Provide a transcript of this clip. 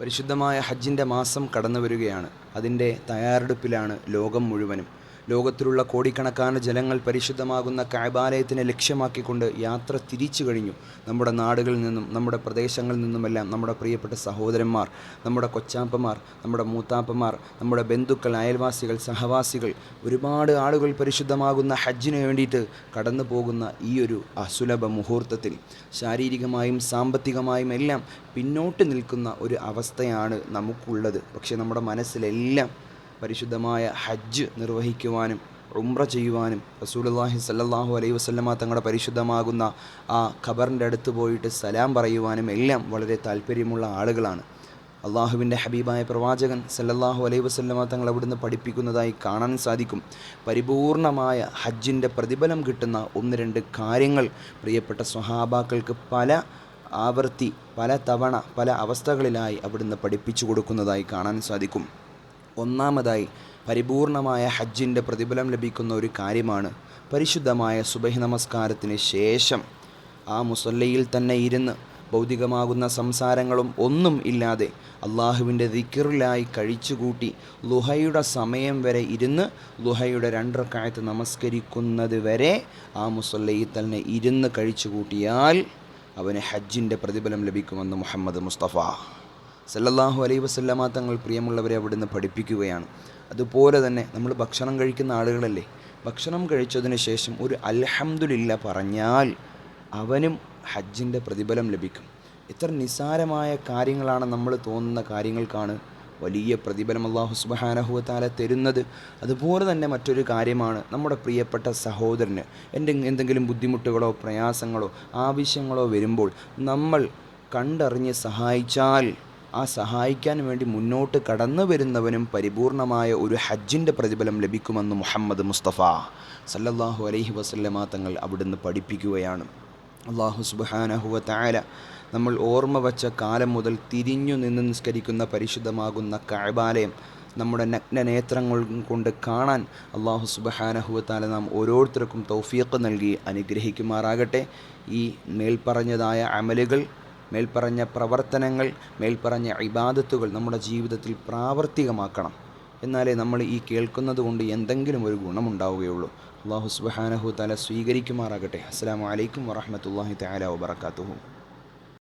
പരിശുദ്ധമായ ഹജ്ജിന്റെ മാസം കടന്നു വരികയാണ് അതിന്റെ തയ്യാറെടുപ്പിലാണ് ലോകം മുഴുവനും. ലോകത്തിലുള്ള കോടിക്കണക്കാന ജനങ്ങൾ പരിശുദ്ധമാകുന്ന കാബാലയത്തിനെ ലക്ഷ്യമാക്കിക്കൊണ്ട് യാത്ര തിരിച്ചു കഴിഞ്ഞു. നമ്മുടെ നാടുകളിൽ നിന്നും നമ്മുടെ പ്രദേശങ്ങളിൽ നിന്നുമെല്ലാം നമ്മുടെ പ്രിയപ്പെട്ട സഹോദരന്മാർ നമ്മുടെ കൊച്ചാപ്പമാർ നമ്മുടെ മൂത്താപ്പമാർ നമ്മുടെ ബന്ധുക്കൾ അയൽവാസികൾ സഹവാസികൾ ഒരുപാട് ആളുകൾ പരിശുദ്ധമാകുന്ന ഹജ്ജിന് വേണ്ടിയിട്ട് കടന്നു പോകുന്ന ഈ ഒരു അസുലഭ മുഹൂർത്തത്തിൽ ശാരീരികമായും സാമ്പത്തികമായും എല്ലാം പിന്നോട്ട് നിൽക്കുന്ന ഒരു അവസ്ഥയാണ് നമുക്കുള്ളത്. പക്ഷേ നമ്മുടെ മനസ്സിലെല്ലാം പരിശുദ്ധമായ ഹജ്ജ് നിർവഹിക്കുവാനും ഉംറ ചെയ്യുവാനും റസൂലുള്ളാഹി സല്ലാഹു അലൈഹി വസ്ലമ തങ്ങളുടെ പരിശുദ്ധമാകുന്ന ആ ഖബറിന്റെ അടുത്ത് പോയിട്ട് സലാം പറയുവാനും എല്ലാം വളരെ താല്പര്യമുള്ള ആളുകളാണ്. അള്ളാഹുവിന്റെ ഹബീബായ പ്രവാചകൻ സല്ലല്ലാഹു അലൈഹി വസ്ലമ തങ്ങൾ അവിടുന്ന് പഠിപ്പിക്കുന്നതായി കാണാൻ സാധിക്കും. പരിപൂർണമായ ഹജ്ജിന്റെ പ്രതിഫലം കിട്ടുന്ന ഒന്ന് രണ്ട് കാര്യങ്ങൾ പ്രിയപ്പെട്ട സ്വഹാബാക്കൾക്ക് പല ആവർത്തി പല തവണ പല അവസ്ഥകളിലായി അവിടുന്ന് പഠിപ്പിച്ചു കൊടുക്കുന്നതായി കാണാൻ സാധിക്കും. ഒന്നാമതായി പരിപൂർണമായ ഹജ്ജിന്റെ പ്രതിഫലം ലഭിക്കുന്ന ഒരു കാര്യമാണ്. പരിശുദ്ധമായ സുബഹി നമസ്കാരത്തിന് ശേഷം ആ മുസല്ലയിൽ തന്നെ ഇരുന്ന് ഭൗതികമാകുന്ന സംസാരങ്ങളും ഒന്നും ഇല്ലാതെ അള്ളാഹുവിന്റെ ദിക്കറിലായി കഴിച്ചുകൂട്ടി ലുഹയുടെ സമയം വരെ ഇരുന്ന് ലുഹയുടെ രണ്ടറക്കായത്ത് നമസ്കരിക്കുന്നത് വരെ ആ മുസല്ലയിൽ തന്നെ ഇരുന്ന് കഴിച്ചുകൂട്ടിയാൽ അവന് ഹജ്ജിന്റെ പ്രതിഫലം ലഭിക്കുമെന്ന് മുഹമ്മദ് മുസ്തഫ. സല്ലല്ലാഹു അലൈ വസല്ലമ തങ്ങൾ പ്രിയമുള്ളവരെ അവിടുന്ന് പഠിപ്പിക്കുകയാണ്. അതുപോലെ തന്നെ നമ്മൾ ഭക്ഷണം കഴിക്കുന്ന ആളുകളല്ലേ ഭക്ഷണം കഴിച്ചതിന് ശേഷം ഒരു അൽഹംദുലില്ല പറഞ്ഞാൽ അവനും ഹജ്ജിന്റെ പ്രതിഫലം ലഭിക്കും. ഇത്ര നിസ്സാരമായ കാര്യങ്ങളാണ് നമ്മൾ തോന്നുന്ന കാര്യങ്ങൾക്കാണ് വലിയ പ്രതിഫലം അള്ളാഹു സുബഹാനഹുവത്താല തരുന്നത്. അതുപോലെ തന്നെ മറ്റൊരു കാര്യമാണ് നമ്മുടെ പ്രിയപ്പെട്ട സഹോദരന് എന്റെ എന്തെങ്കിലും ബുദ്ധിമുട്ടുകളോ പ്രയാസങ്ങളോ ആവശ്യങ്ങളോ വരുമ്പോൾ നമ്മൾ കണ്ടറിഞ്ഞ് സഹായിച്ചാൽ ആ സഹായിക്കാൻ വേണ്ടി മുന്നോട്ട് കടന്നു വരുന്നവനും പരിപൂർണമായ ഒരു ഹജ്ജിന്റെ പ്രതിഫലം ലഭിക്കുമെന്ന് മുഹമ്മദ് മുസ്തഫ സല്ലല്ലാഹു അലൈഹി വസല്ലമ തങ്ങൾ അവിടുന്ന് പഠിപ്പിക്കുകയാണ്. അള്ളാഹു സുബാനഹുവ താല നമ്മൾ ഓർമ്മ വച്ച കാലം മുതൽ തിരിഞ്ഞു നിന്ന് നിസ്കരിക്കുന്ന പരിശുദ്ധമാകുന്ന കഴബാലയം നമ്മുടെ നഗ്നനേത്രങ്ങൾ കൊണ്ട് കാണാൻ അള്ളാഹു സുബഹാനഹുവത്താല നാം ഓരോരുത്തർക്കും തൗഫീഖ് നൽകി അനുഗ്രഹിക്കുമാറാകട്ടെ. ഈ മേൽപ്പറഞ്ഞതായ അമലുകൾ മേൽപ്പറഞ്ഞ പ്രവർത്തനങ്ങൾ മേൽപ്പറഞ്ഞ ഇബാദത്തുകൾ നമ്മുടെ ജീവിതത്തിൽ പ്രാവർത്തികമാക്കണം. എന്നാലേ നമ്മൾ ഈ കേൾക്കുന്നത് കൊണ്ട് എന്തെങ്കിലും ഒരു ഗുണമുണ്ടാവുകയുള്ളൂ. അള്ളാഹു സുബാനഹു തല സ്വീകരിക്കുമാറാകട്ടെ. അസ്സാം വലൈക്കും വറഹമത്തല്ലാഹി തആല വബറകാതുഹു.